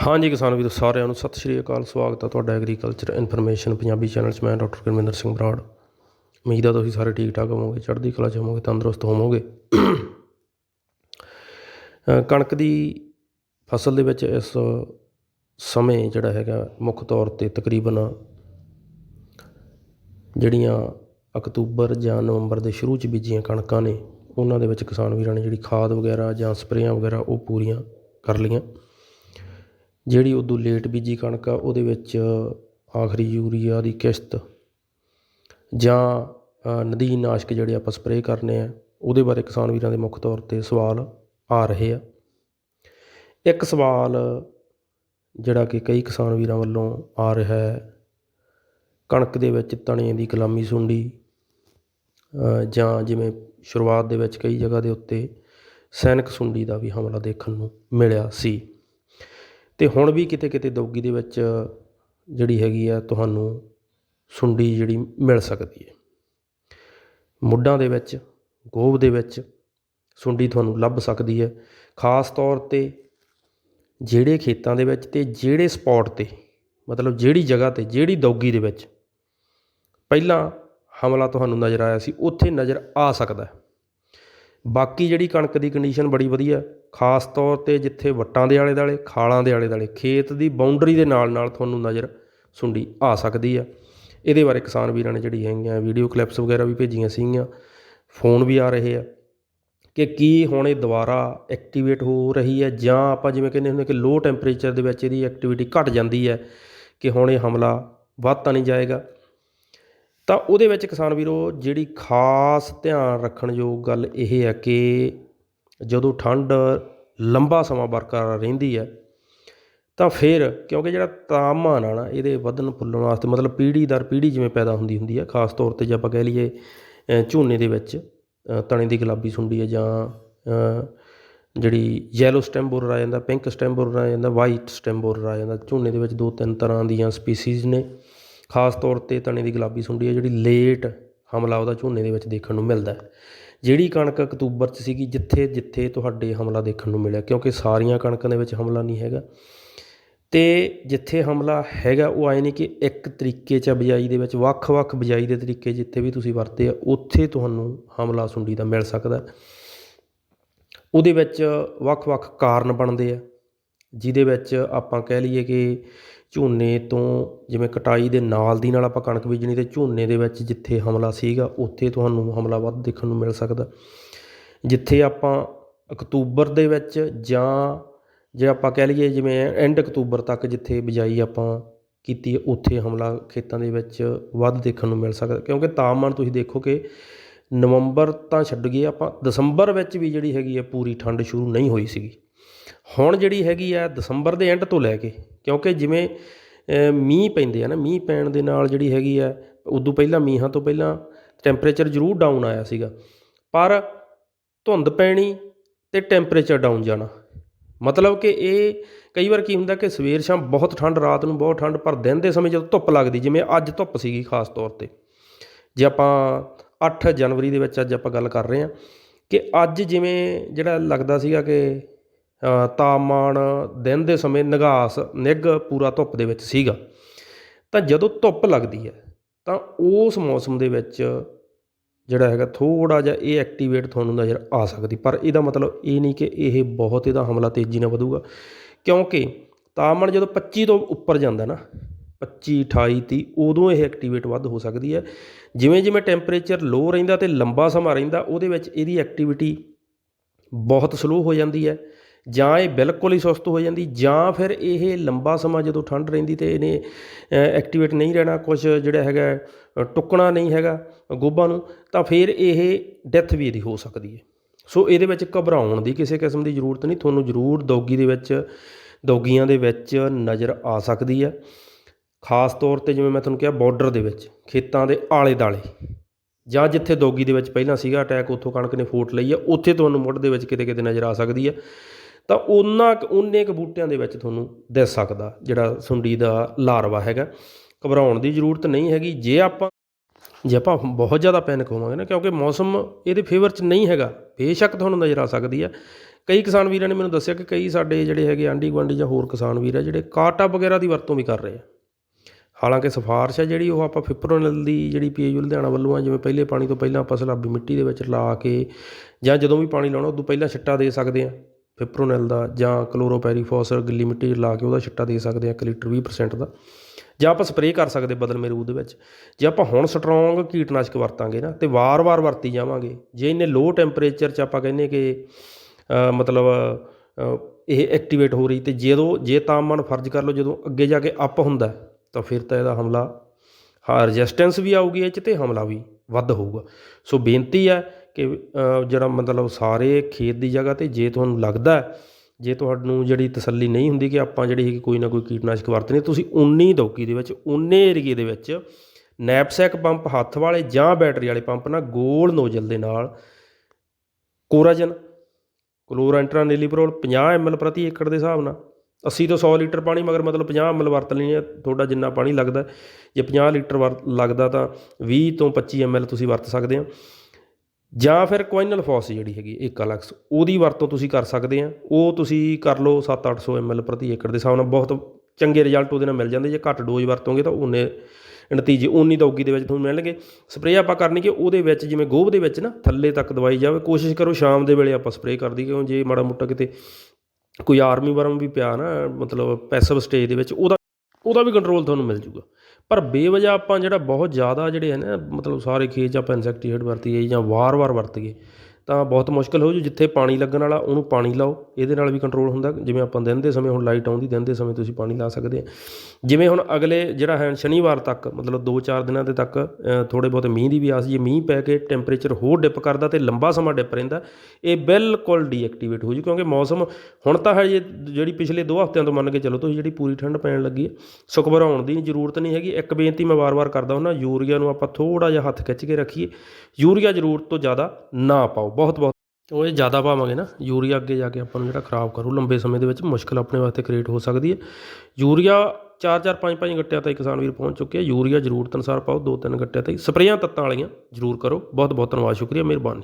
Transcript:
ਹਾਂਜੀ ਕਿਸਾਨ ਵੀਰੋ, ਸਾਰਿਆਂ ਨੂੰ ਸਤਿ ਸ਼੍ਰੀ ਅਕਾਲ, ਸਵਾਗਤ ਹੈ ਤੁਹਾਡਾ ਐਗਰੀਕਲਚਰ ਇਨਫੋਰਮੇਸ਼ਨ ਪੰਜਾਬੀ ਚੈਨਲ 'ਚ ਮੈਂ ਡਾਕਟਰ ਗੁਰਮਿੰਦਰ ਸਿੰਘ ਬਰਾੜ। ਉਮੀਦ ਹੈ ਤੁਸੀਂ ਸਾਰੇ ਠੀਕ ਠਾਕ ਹੋਵੋਗੇ, ਚੜ੍ਹਦੀ ਕਲਾ 'ਚ ਹੋਵੋਗੇ, ਤੰਦਰੁਸਤ ਹੋਵੋਗੇ। ਕਣਕ ਦੀ ਫਸਲ ਦੇ ਵਿੱਚ ਇਸ ਸਮੇਂ ਜਿਹੜਾ ਹੈਗਾ, ਮੁੱਖ ਤੌਰ ਤੇ ਤਕਰੀਬਨ ਜਿਹੜੀਆਂ ਅਕਤੂਬਰ ਜਾਂ ਨਵੰਬਰ ਦੇ ਸ਼ੁਰੂ 'ਚ ਬੀਜੀਆਂ ਕਣਕਾਂ ਨੇ, ਉਹਨਾਂ ਦੇ ਵਿੱਚ ਕਿਸਾਨ ਵੀਰਾਂ ਨੇ ਜਿਹੜੀ ਖਾਦ ਵਗੈਰਾ ਜਾਂ ਸਪਰੇਆਂ ਵਗੈਰਾ ਉਹ ਪੂਰੀਆਂ ਕਰ ਲਈਆਂ। ਜਿਹੜੀ ਉਦੋਂ ਲੇਟ ਬੀਜੀ ਕਣਕ ਆ ਉਹਦੇ ਵਿੱਚ ਆਖਰੀ ਯੂਰੀਆ ਦੀ ਕਿਸ਼ਤ ਜਾਂ ਅ, ਨਦੀਨ ਨਾਸ਼ਕ ਜਿਹੜੇ ਆਪਾਂ ਸਪਰੇਅ ਕਰਨੇ ਆ ਉਹਦੇ ਬਾਰੇ ਕਿਸਾਨ ਵੀਰਾਂ ਦੇ ਮੁੱਖ ਤੌਰ ਤੇ ਸਵਾਲ ਆ ਰਹੇ ਆ। ਇੱਕ ਸਵਾਲ ਜਿਹੜਾ ਕਿ ਕਈ ਕਿਸਾਨ ਵੀਰਾਂ ਵੱਲੋਂ ਆ ਰਿਹਾ ਹੈ ਕਣਕ ਦੇ ਵਿੱਚ ਤਣੇ ਦੀ ਗੁਲਾਮੀ ਸੁੰਡੀ ਜਾਂ ਜਿਵੇਂ ਸ਼ੁਰੂਆਤ ਦੇ ਵਿੱਚ ਕਈ ਜਗ੍ਹਾ ਦੇ ਉੱਤੇ ਸੈਨਿਕ ਸੁੰਡੀ ਦਾ ਵੀ ਹਮਲਾ ਦੇਖਣ ਨੂੰ ਮਿਲਿਆ ਸੀ। ਅਤੇ ਹੁਣ ਵੀ ਕਿਤੇ ਕਿਤੇ ਦੌਗੀ ਦੇ ਵਿੱਚ ਜਿਹੜੀ ਹੈਗੀ ਆ ਤੁਹਾਨੂੰ ਸੁੰਡੀ ਜਿਹੜੀ ਮਿਲ ਸਕਦੀ ਹੈ। ਮੁੱਢਾਂ ਦੇ ਵਿੱਚ ਗੋਭ ਦੇ ਵਿੱਚ ਸੁੰਡੀ ਤੁਹਾਨੂੰ ਲੱਭ ਸਕਦੀ ਹੈ। ਖਾਸ ਤੌਰ ਤੇ ਜਿਹੜੇ ਖੇਤਾਂ ਦੇ ਵਿੱਚ ਅਤੇ ਜਿਹੜੇ ਸਪੌਟ ਤੇ, ਮਤਲਬ ਜਿਹੜੀ ਜਗ੍ਹਾ ਤੇ, ਜਿਹੜੀ ਦੌਗੀ ਦੇ ਵਿੱਚ ਪਹਿਲਾਂ ਹਮਲਾ ਤੁਹਾਨੂੰ ਨਜ਼ਰ ਆਇਆ ਸੀ, ਉੱਥੇ ਨਜ਼ਰ ਆ ਸਕਦਾ ਬਾਕੀ ਜਿਹੜੀ ਕਣਕ ਦੀ ਕੰਡੀਸ਼ਨ ਬੜੀ ਵਧੀਆ ਖਾਸ ਤੌਰ ਤੇ ਜਿੱਥੇ ਵੱਟਾਂ ਦੇ ਆਲੇ ਦੁਆਲੇ, ਖਾਲਾਂ ਦੇ ਆਲੇ ਦੁਆਲੇ, ਖੇਤ ਦੀ ਬਾਉਂਡਰੀ ਦੇ ਨਾਲ ਨਾਲ ਤੁਹਾਨੂੰ ਨਜ਼ਰ ਸੁੰਡੀ ਆ ਸਕਦੀ ਆ। ਇਹਦੇ ਬਾਰੇ ਕਿਸਾਨ ਵੀਰਾਂ ਨੇ ਜਿਹੜੀ ਹੈਗੀਆਂ ਵੀਡੀਓ ਕਲਿੱਪਸ ਵਗੈਰਾ ਵੀ ਭੇਜੀਆਂ ਸੀਗੀਆਂ। ਫੋਨ ਵੀ ਆ ਰਹੇ ਆ ਕਿ ਕੀ ਹੁਣ ਇਹ ਦੁਬਾਰਾ ਐਕਟੀਵੇਟ ਹੋ ਰਹੀ ਹੈ ਜਾਂ ਆਪਾਂ ਜਿਵੇਂ ਕਹਿੰਦੇ ਹੁੰਦੇ ਕਿ ਲੋ ਟੈਂਪਰੇਚਰ ਦੇ ਵਿੱਚ ਇਹਦੀ ਐਕਟੀਵਿਟੀ ਘਟ ਜਾਂਦੀ ਹੈ ਕਿ ਹੁਣ ਇਹ ਹਮਲਾ ਵੱਧ ਤਾਂ ਨਹੀਂ ਜਾਏਗਾ। ਤਾਂ ਉਹਦੇ ਵਿੱਚ ਕਿਸਾਨ ਵੀਰੋ ਜਿਹੜੀ ਖਾਸ ਧਿਆਨ ਰੱਖਣ ਯੋਗ ਗੱਲ ਇਹ ਹੈ ਕਿ ਜਦੋਂ ਠੰਡ ਲੰਬਾ ਸਮਾਂ ਬਰਕਰਾਰ ਰਹਿੰਦੀ ਹੈ, ਤਾਂ ਫਿਰ ਕਿਉਂਕਿ ਜਿਹੜਾ ਤਾਪਮਾਨ ਆ ਨਾ, ਇਹਦੇ ਵਧਣ ਫੁੱਲਣ ਵਾਸਤੇ ਮਤਲਬ ਪੀੜ੍ਹੀ ਦਰ ਪੀੜ੍ਹੀ ਜਿਵੇਂ ਪੈਦਾ ਹੁੰਦੀ ਹੁੰਦੀ ਹੈ, ਖਾਸ ਤੌਰ ਤੇ ਜੇ ਆਪਾਂ ਕਹਿ ਲਈਏ ਝੋਨੇ ਦੇ ਵਿੱਚ ਤਣੇ ਦੀ ਗੁਲਾਬੀ ਸੁੰਡੀ ਹੈ ਜਾਂ ਜਿਹੜੀ ਯੈਲੋ ਸਟੈਮ ਬੋਰਰ ਆ ਜਾਂਦਾ ਪਿੰਕ ਸਟੈਮ ਬੋਰਰ ਆ ਜਾਂਦਾ ਵਾਈਟ ਸਟੈਮ ਬੋਰਰ ਆ ਜਾਂਦਾ, ਝੋਨੇ ਦੇ ਵਿੱਚ ਦੋ ਤਿੰਨ ਤਰ੍ਹਾਂ ਦੀਆਂ ਸਪੀਸੀਜ਼ ਨੇ। ਖਾਸ ਤੌਰ ਤੇ ਤਣੇ ਦੀ ਗੁਲਾਬੀ ਸੁੰਡੀ ਹੈ ਜਿਹੜੀ ਲੇਟ ਹਮਲਾ ਉਹਦਾ ਝੋਨੇ ਦੇ ਵਿੱਚ ਦੇਖਣ ਨੂੰ ਮਿਲਦਾ ਹੈ। ਜਿਹੜੀ ਕਣਕ ਅਕਤੂਬਰ 'ਚ ਸੀਗੀ, ਜਿੱਥੇ ਜਿੱਥੇ ਤੁਹਾਡੇ ਹਮਲਾ ਦੇਖਣ ਨੂੰ ਮਿਲਿਆ, ਕਿਉਂਕਿ ਸਾਰੀਆਂ ਕਣਕਾਂ ਦੇ ਵਿੱਚ ਹਮਲਾ ਨਹੀਂ ਹੈਗਾ। ਤੇ ਜਿੱਥੇ ਹਮਲਾ ਹੈਗਾ, ਉਹ ਆਏ ਨਹੀਂ ਕਿ ਇੱਕ ਤਰੀਕੇ 'ਚ ਆ ਬਿਜਾਈ ਦੇ ਵਿੱਚ, ਵੱਖ-ਵੱਖ ਬਿਜਾਈ ਦੇ ਤਰੀਕੇ ਜਿੱਥੇ ਵੀ ਤੁਸੀਂ ਵਰਤੇ ਆ, ਉੱਥੇ ਤੁਹਾਨੂੰ ਹਮਲਾ ਸੁੰਡੀ ਦਾ ਮਿਲ ਸਕਦਾ। ਉਹਦੇ ਵਿੱਚ ਵੱਖ-ਵੱਖ ਕਾਰਨ ਬਣਦੇ ਆ। ਜਿਹਦੇ ਵਿੱਚ ਆਪਾਂ ਕਹਿ ਲਈਏ ਕਿ ਝੋਨੇ ਤੋਂ ਜਿਵੇਂ ਕਟਾਈ ਦੇ ਨਾਲ ਦੀ ਨਾਲ ਆਪਾਂ ਕਣਕ ਬੀਜਣੀ ਅਤੇ ਝੋਨੇ ਦੇ ਵਿੱਚ ਜਿੱਥੇ ਹਮਲਾ ਸੀਗਾ ਉੱਥੇ ਤੁਹਾਨੂੰ ਹਮਲਾ ਵੱਧ ਦੇਖਣ ਨੂੰ ਮਿਲ ਸਕਦਾ। ਜਿੱਥੇ ਆਪਾਂ ਅਕਤੂਬਰ ਦੇ ਵਿੱਚ ਜਾਂ ਜੇ ਆਪਾਂ ਕਹਿ ਲਈਏ ਜਿਵੇਂ ਐਂਡ ਅਕਤੂਬਰ ਤੱਕ ਜਿੱਥੇ ਬਿਜਾਈ ਆਪਾਂ ਕੀਤੀ ਹੈ, ਉੱਥੇ ਹਮਲਾ ਖੇਤਾਂ ਦੇ ਵਿੱਚ ਵੱਧ ਦੇਖਣ ਨੂੰ ਮਿਲ ਸਕਦਾ। ਕਿਉਂਕਿ ਤਾਪਮਾਨ ਤੁਸੀਂ ਦੇਖੋ ਕਿ ਨਵੰਬਰ ਤਾਂ ਛੱਡ ਗਏ ਆਪਾਂ ਦਸੰਬਰ ਵਿੱਚ ਵੀ ਜਿਹੜੀ ਹੈਗੀ ਹੈ ਪੂਰੀ ਠੰਡ ਸ਼ੁਰੂ ਨਹੀਂ ਹੋਈ ਸੀਗੀ। ਹੁਣ ਜਿਹੜੀ ਹੈਗੀ ਆ ਦਸੰਬਰ ਦੇ ਐਂਡ ਤੋਂ ਲੈ ਕੇ, ਕਿਉਂਕਿ ਜਿਵੇਂ ਮੀਂਹ ਪੈਂਦੇ ਆ ਨਾ, ਮੀਂਹ ਪੈਣ ਦੇ ਨਾਲ ਜਿਹੜੀ ਹੈਗੀ ਆ, ਉਦੋਂ ਪਹਿਲਾਂ ਮੀਂਹਾਂ ਤੋਂ ਪਹਿਲਾਂ ਟੈਂਪਰੇਚਰ ਜ਼ਰੂਰ ਡਾਊਨ ਆਇਆ ਸੀਗਾ। ਪਰ ਧੁੰਦ ਪੈਣੀ ਤੇ ਟੈਂਪਰੇਚਰ ਡਾਊਨ ਜਾਣਾ। ਮਤਲਬ ਕਿ ਇਹ ਕਈ ਵਾਰ ਕੀ ਹੁੰਦਾ ਕਿ ਸਵੇਰ ਸ਼ਾਮ ਬਹੁਤ ਠੰਡ, ਰਾਤ ਨੂੰ ਬਹੁਤ ਠੰਡ, ਪਰ ਦਿਨ ਦੇ ਸਮੇਂ ਜਦੋਂ ਧੁੱਪ ਲੱਗਦੀ, ਜਿਵੇਂ ਅੱਜ ਧੁੱਪ ਸੀਗੀ ਖਾਸ ਤੌਰ ਤੇ। ਜੇ ਆਪਾਂ 8 ਜਨਵਰੀ ਦੇ ਵਿੱਚ ਅੱਜ ਆਪਾਂ ਗੱਲ ਕਰ ਰਹੇ ਹਾਂ ਕਿ ਅੱਜ ਜਿਵੇਂ ਜਿਹੜਾ ਲੱਗਦਾ ਸੀਗਾ ਕਿ ਤਾਪਮਾਨ ਦਿਨ ਦੇ ਸਮੇਂ ਨਿਘਾਸ ਨਿੱਘ, ਪੂਰਾ ਧੁੱਪ ਦੇ ਵਿੱਚ ਸੀਗਾ। ਤਾਂ ਜਦੋਂ ਧੁੱਪ ਲੱਗਦੀ ਹੈ, ਤਾਂ ਉਸ ਮੌਸਮ ਦੇ ਵਿੱਚ ਜਿਹੜਾ ਹੈਗਾ ਥੋੜਾ ਜਿਹਾ ਇਹ ਐਕਟੀਵੇਟ ਤੁਹਾਨੂੰ ਨਜ਼ਰ ਆ ਸਕਦੀ। ਪਰ ਇਹਦਾ ਮਤਲਬ ਇਹ ਨਹੀਂ ਕਿ ਇਹ ਬਹੁਤ ਇਹਦਾ ਹਮਲਾ ਤੇਜ਼ੀ ਨਾਲ ਵਧੂਗਾ। ਕਿਉਂਕਿ ਤਾਪਮਾਨ ਜਦੋਂ 25 ਤੋਂ ਉੱਪਰ ਜਾਂਦਾ ਨਾ 25 28 30 ਉਦੋਂ ਇਹ ਐਕਟੀਵੇਟ ਵੱਧ ਹੋ ਸਕਦੀ ਹੈ। ਜਿਵੇਂ ਜਿਵੇਂ ਟੈਂਪਰੇਚਰ ਲੋ ਰਹਿੰਦਾ ਤੇ ਲੰਬਾ ਸਮਾਂ ਰਹਿੰਦਾ, ਉਹਦੇ ਵਿੱਚ ਇਹਦੀ ਐਕਟੀਵਿਟੀ ਬਹੁਤ ਸਲੋ ਹੋ ਜਾਂਦੀ ਹੈ। ਜਾਂ ਇਹ ਬਿਲਕੁਲ ਹੀ ਸੁਸਤ ਹੋ ਜਾਂਦੀ, ਜਾਂ ਫਿਰ ਇਹ ਲੰਬਾ ਸਮਾਂ ਜਦੋਂ ਠੰਡ ਰਹਿੰਦੀ ਤੇ ਇਹਨੇ ਐਕਟੀਵੇਟ ਨਹੀਂ ਰਹਿਣਾ ਕੁਝ ਜਿਹੜਾ ਹੈਗਾ ਟੁੱਕਣਾ ਨਹੀਂ ਹੈਗਾ ਗੋਭਾ ਨੂੰ, ਤਾਂ ਫਿਰ ਇਹ ਡੈਥ ਵੀ ਇਹਦੀ ਹੋ ਸਕਦੀ ਹੈ। ਸੋ ਇਹਦੇ ਵਿੱਚ ਘਬਰਾਉਣ ਦੀ ਕਿਸੇ ਕਿਸਮ ਦੀ ਜ਼ਰੂਰਤ ਨਹੀਂ, ਤੁਹਾਨੂੰ ਜ਼ਰੂਰ ਦੌਗੀ ਦੇ ਵਿੱਚ, ਦੌਗੀਆਂ ਦੇ ਵਿੱਚ ਨਜ਼ਰ ਆ ਸਕਦੀ ਹੈ। ਖਾਸ ਤੌਰ ਤੇ ਜਿਵੇਂ ਮੈਂ ਤੁਹਾਨੂੰ ਕਿਹਾ ਬਾਰਡਰ ਦੇ ਵਿੱਚ, ਖੇਤਾਂ ਦੇ ਆਲੇ ਦਾਲੇ ਜਾਂ ਜਿੱਥੇ ਦੋਗੀ ਦੇ ਵਿੱਚ ਪਹਿਲਾਂ ਸੀਗਾ ਅਟੈਕ ਉੱਥੋਂ ਕਣਕ ਨੇ ਫੋਟ ਲਈ ਆ ਉੱਥੇ ਤੁਹਾਨੂੰ ਮੁੱਢ ਦੇ ਵਿੱਚ ਕਿਤੇ ਕਿਤੇ ਨਜ਼ਰ ਆ ਸਕਦੀ ਹੈ। ਤਾਂ ਉਹਨਾਂ ਕੁ- ਉਨੇ ਕੁ ਬੂਟਿਆਂ ਦੇ ਵਿੱਚ ਤੁਹਾਨੂੰ ਦਿਸ ਸਕਦਾ, ਜਿਹੜਾ ਸੁੰਡੀ ਦਾ ਲਾਰਵਾ ਹੈਗਾ। ਘਬਰਾਉਣ ਦੀ ਜ਼ਰੂਰਤ ਨਹੀਂ ਹੈਗੀ। ਜੇ ਆਪਾਂ ਜੇ ਆਪਾਂ ਬਹੁਤ ਜ਼ਿਆਦਾ ਪੈਨਿਕ ਹੋਵਾਂਗੇ ਨਾ, ਕਿਉਂਕਿ ਮੌਸਮ ਇਹਦੇ ਫੇਵਰ 'ਚ ਨਹੀਂ ਹੈਗਾ, ਬੇਸ਼ੱਕ ਤੁਹਾਨੂੰ ਨਜ਼ਰ ਆ ਸਕਦੀ ਹੈ ਕਈ ਕਿਸਾਨ ਵੀਰਾਂ ਨੇ ਮੈਨੂੰ ਦੱਸਿਆ ਕਿ ਕਈ ਸਾਡੇ ਜਿਹੜੇ ਹੈਗੇ ਆਂਢੀ ਗੁਆਂਢੀ ਜਾਂ ਹੋਰ ਕਿਸਾਨ ਵੀਰ ਆ, ਜਿਹੜੇ ਕਾਟਾ ਵਗੈਰਾ ਦੀ ਵਰਤੋਂ ਵੀ ਕਰ ਰਹੇ ਆ। ਹਾਲਾਂਕਿ ਸਿਫਾਰਿਸ਼ ਹੈ ਜਿਹੜੀ, ਉਹ ਆਪਾਂ ਫਿਪਰੋਨਲ ਦੀ ਜਿਹੜੀ ਪੀਏਯੂ ਲੁਧਿਆਣਾ ਵੱਲੋਂ ਆ, ਜਿਵੇਂ ਪਹਿਲੇ ਪਾਣੀ ਤੋਂ ਪਹਿਲਾਂ ਆਪਾਂ ਸਲਾਬੀ ਮਿੱਟੀ ਦੇ ਵਿੱਚ ਲਾ ਕੇ ਜਾਂ ਜਦੋਂ ਵੀ ਪਾਣੀ ਲਾਉਣਾ, ਉਦੋਂ ਪਹਿਲਾਂ ਛਿੱਟਾ ਦੇ ਸਕਦੇ ਆ। ਫਿਪਰੋਨੈਲ ਦਾ ਜਾਂ ਕਲੋਰੋਪੈਰੀਫੋਸ ਗਿੱਲੀ ਮਿੱਟੀ ਲਾ ਕੇ ਉਹਦਾ ਛਿੱਟਾ ਦੇ ਸਕਦੇ ਆ 1 ਲੀਟਰ 20% ਦਾ। ਜਾਂ ਆਪਾਂ ਸਪਰੇਅ ਕਰ ਸਕਦੇ ਬਦਲ ਮੇਰੂ ਦੇ ਵਿੱਚ। ਜੇ ਆਪਾਂ ਹੁਣ ਸਟਰੋਂਗ ਕੀਟਨਾਸ਼ਕ ਵਰਤਾਂਗੇ ਨਾ ਤੇ ਵਾਰ-ਵਾਰ ਵਰਤੀ ਜਾਵਾਂਗੇ। ਜੇ ਇਹਨੇ ਲੋ ਟੈਂਪਰੇਚਰ 'ਚ ਆਪਾਂ ਕਹਿੰਦੇ ਕਿ ਮਤਲਬ ਇਹ ਐਕਟੀਵੇਟ ਹੋ ਰਹੀ ਤੇ ਜਦੋਂ, ਜੇ ਤਾਪਮਾਨ ਫਰਜ਼ ਕਰ ਲਓ ਜਦੋਂ ਅੱਗੇ ਜਾ ਕੇ ਅਪ ਹੁੰਦਾ ਤਾਂ ਫਿਰ ਤਾਂ ਇਹਦਾ ਹਮਲਾ, ਹਾਂ ਰੈਜ਼ਿਸਟੈਂਸ ਵੀ ਆਊਗੀ ਇਹ 'ਚ ਤੇ ਹਮਲਾ ਵੀ ਵੱਧ ਹੋਊਗਾ। ਸੋ ਬੇਨਤੀ ਹੈ ਕਿ ਜਿਹੜਾ ਮਤਲਬ ਸਾਰੇ ਖੇਤ ਦੀ ਜਗ੍ਹਾ ਤੇ ਜੇ ਤੁਹਾਨੂੰ ਲੱਗਦਾ ਜੇ ਤੁਹਾਨੂੰ ਜਿਹੜੀ ਤਸੱਲੀ ਨਹੀਂ ਹੁੰਦੀ ਕਿ ਆਪਾਂ ਜਿਹੜੀ ਹੈਗੀ ਕੋਈ ਨਾ ਕੋਈ ਕੀਟਨਾਸ਼ਕ ਵਰਤਣੀ ਤੁਸੀਂ ਉਨੀ ਦੌਕੀ ਦੇ ਵਿੱਚ, ਉਨੇ ਏਰੀਏ ਦੇ ਵਿੱਚ ਨੈਪਸੈਕ ਪੰਪ ਹੱਥ ਵਾਲੇ ਜਾਂ ਬੈਟਰੀ ਵਾਲੇ ਪੰਪ ਨਾਲ ਗੋਲ ਨੋਜ਼ਲ ਦੇ ਨਾਲ ਕੋਰਾਜਨ ਕਲੋਰਾਂਟਰਾ ਨੀਲੀਪਰੋਲ 50 ml ਪ੍ਰਤੀ ਏਕੜ ਦੇ ਹਿਸਾਬ ਨਾਲ। 80 ਤੋਂ 100 ਲੀਟਰ ਪਾਣੀ, ਮਗਰ ਮਤਲਬ 50 ml ਵਰਤ ਲੈਣੀ ਹੈ, ਤੁਹਾਡਾ ਜਿੰਨਾ ਪਾਣੀ ਲੱਗਦਾ ਜੇ 50 ਲੀਟਰ ਵਰਤ ਲੱਗਦਾ ਤਾਂ 20 ਤੋਂ 25 ml ਤੁਸੀਂ ਵਰਤ ਸਕਦੇ ਹੋ। ਜਾਂ ਫਿਰ ਕੁਆਈਨਲ ਫੋਸ ਜਿਹੜੀ ਹੈਗੀ ਏਕਾਲਕਸ ਉਹਦੀ ਵਰਤੋਂ ਤੁਸੀਂ ਕਰ ਸਕਦੇ ਆ। ਉਹ ਤੁਸੀਂ ਕਰ ਲਓ 7-800 ml ਪ੍ਰਤੀ ਏਕੜ ਦੇ ਹਿਸਾਬ ਨਾਲ। ਬਹੁਤ ਚੰਗੇ ਰਿਜ਼ਲਟ ਉਹਦੇ ਨਾਲ ਮਿਲ ਜਾਂਦੇ। ਜੇ ਘੱਟ ਡੋਜ਼ ਵਰਤੋਗੇ ਤਾਂ ਉਹਨੇ ਨਤੀਜੇ ਉਨੀ ਦੌਗੀ ਦੇ ਵਿੱਚ ਤੁਹਾਨੂੰ ਮਿਲਣਗੇ। ਸਪਰੇਅ ਆਪਾਂ ਕਰਨੀ ਕਿ ਉਹਦੇ ਵਿੱਚ ਜਿਵੇਂ ਗੋਭ ਦੇ ਵਿੱਚ ਨਾ ਥੱਲੇ ਤੱਕ ਦਵਾਈ ਜਾਵੇ। ਕੋਸ਼ਿਸ਼ ਕਰੋ ਸ਼ਾਮ ਦੇ ਵੇਲੇ ਆਪਾਂ ਸਪਰੇਅ ਕਰਦੀ, ਕਿਉਂ ਜੇ ਮਾੜਾ ਮੋਟਾ ਕਿਤੇ ਕੋਈ ਆਰਮੀ ਵਰਮ ਵੀ ਪਿਆ ਨਾ, ਮਤਲਬ ਪੈਸਿਵ ਸਟੇਜ ਦੇ ਵਿੱਚ, ਉਹਦਾ ਉਹਦਾ ਵੀ ਕੰਟਰੋਲ ਤੁਹਾਨੂੰ ਮਿਲ ਜੂਗਾ। ਪਰ ਬੇਵਜਾ ਆਪਾਂ ਜਿਹੜਾ ਬਹੁਤ ਜ਼ਿਆਦਾ ਜਿਹੜੇ ਹੈ ਨਾ, ਮਤਲਬ ਸਾਰੇ ਖੇਤ 'ਚ ਆਪਾਂ ਇਨਸੈਕਟੀਸਾਈਡ ਵਰਤੀਏ ਜਾਂ ਵਾਰ-ਵਾਰ ਵਰਤੀਏ ਤਾਂ ਬਹੁਤ ਮੁਸ਼ਕਲ ਹੋ ਜੂ, ਜਿੱਥੇ ਪਾਣੀ ਲੱਗਣ ਵਾਲਾ ਉਹਨੂੰ ਪਾਣੀ ਲਾਓ, ਇਹਦੇ ਨਾਲ ਵੀ ਕੰਟਰੋਲ ਹੁੰਦਾ। ਜਿਵੇਂ ਆਪਾਂ ਦਿਨ ਦੇ ਸਮੇਂ ਹੁਣ ਲਾਈਟ ਆਉਂਦੀ, ਦਿਨ ਦੇ ਸਮੇਂ ਤੁਸੀਂ ਪਾਣੀ ਲਾ ਸਕਦੇ ਆ। ਜਿਵੇਂ ਹੁਣ ਅਗਲੇ ਜਿਹੜਾ ਹੈ ਸ਼ਨੀਵਾਰ ਤੱਕ, ਮਤਲਬ 2-4 ਦਿਨਾਂ ਦੇ ਤੱਕ ਥੋੜੇ ਬਹੁਤ ਮੀਂਹ ਦੀ ਵੀ ਆਸ ਜੇ, ਮੀਂਹ ਪੈ ਕੇ ਟੈਂਪਰੇਚਰ ਹੋਰ ਡਿਪ ਕਰਦਾ ਤੇ ਲੰਬਾ ਸਮਾਂ ਡਿਪ ਰਹਿੰਦਾ, ਇਹ ਬਿਲਕੁਲ ਡੀਐਕਟੀਵੇਟ ਹੋ ਜੂ, ਕਿਉਂਕਿ ਮੌਸਮ ਹੁਣ ਤਾਂ ਹਜੇ ਜਿਹੜੀ ਪਿਛਲੇ 2 ਹਫ਼ਤਿਆਂ ਤੋਂ ਮੰਨ ਕੇ ਚੱਲੋ, ਤੁਸੀਂ ਜਿਹੜੀ ਪੂਰੀ ਠੰਡ ਪੈਣ ਲੱਗੀ ਹੈ ਸੋ ਦੀ ਜ਼ਰੂਰਤ ਨਹੀਂ ਹੈਗੀ। ਇੱਕ ਬੇਨਤੀ ਮੈਂ ਵਾਰ-ਵਾਰ ਕਰਦਾ ਹੁੰਦਾ, ਯੂਰੀਆ ਨੂੰ ਆਪਾਂ ਥੋੜਾ ਜਿਹਾ ਹੱਥ ਖਿੱਚ ਕੇ ਰੱਖੀਏ। ਯੂਰੀਆ ਜ਼ਰੂਰਤ ਤੋਂ ਜ਼ਿਆਦਾ ਨਾ ਪਾਓ। ਬਹੁਤ ਬਹੁਤ। ਉਹ ਇਹ ਜ਼ਿਆਦਾ ਪਾਵਾਂਗੇ ਨਾ, ਯੂਰੀਆ ਅੱਗੇ ਜਾ ਕੇ ਆਪਾਂ ਨੂੰ ਜਿਹੜਾ ਖਰਾਬ ਕਰੂ, ਲੰਬੇ ਸਮੇਂ ਦੇ ਵਿੱਚ ਮੁਸ਼ਕਲ ਆਪਣੇ ਵਾਸਤੇ ਕ੍ਰੀਏਟ ਹੋ ਸਕਦੀ ਹੈ। ਯੂਰੀਆ 4-4 5-5 ਗੱਟਿਆਂ ਤਾਈਂ ਕਿਸਾਨ ਵੀਰ ਪਹੁੰਚ ਚੁੱਕੇ ਆ। ਯੂਰੀਆ ਜ਼ਰੂਰਤ ਅਨੁਸਾਰ ਪਾਓ 2-3 ਗੱਟਿਆਂ ਤਾਈਂ। ਸਪਰੇਆਂ ਤੱਤਾਂ ਵਾਲੀਆਂ ਜ਼ਰੂਰ ਕਰੋ। ਬਹੁਤ ਬਹੁਤ ਧੰਨਵਾਦ, ਸ਼ੁਕਰੀਆ, ਮਿਹਰਬਾਨੀ।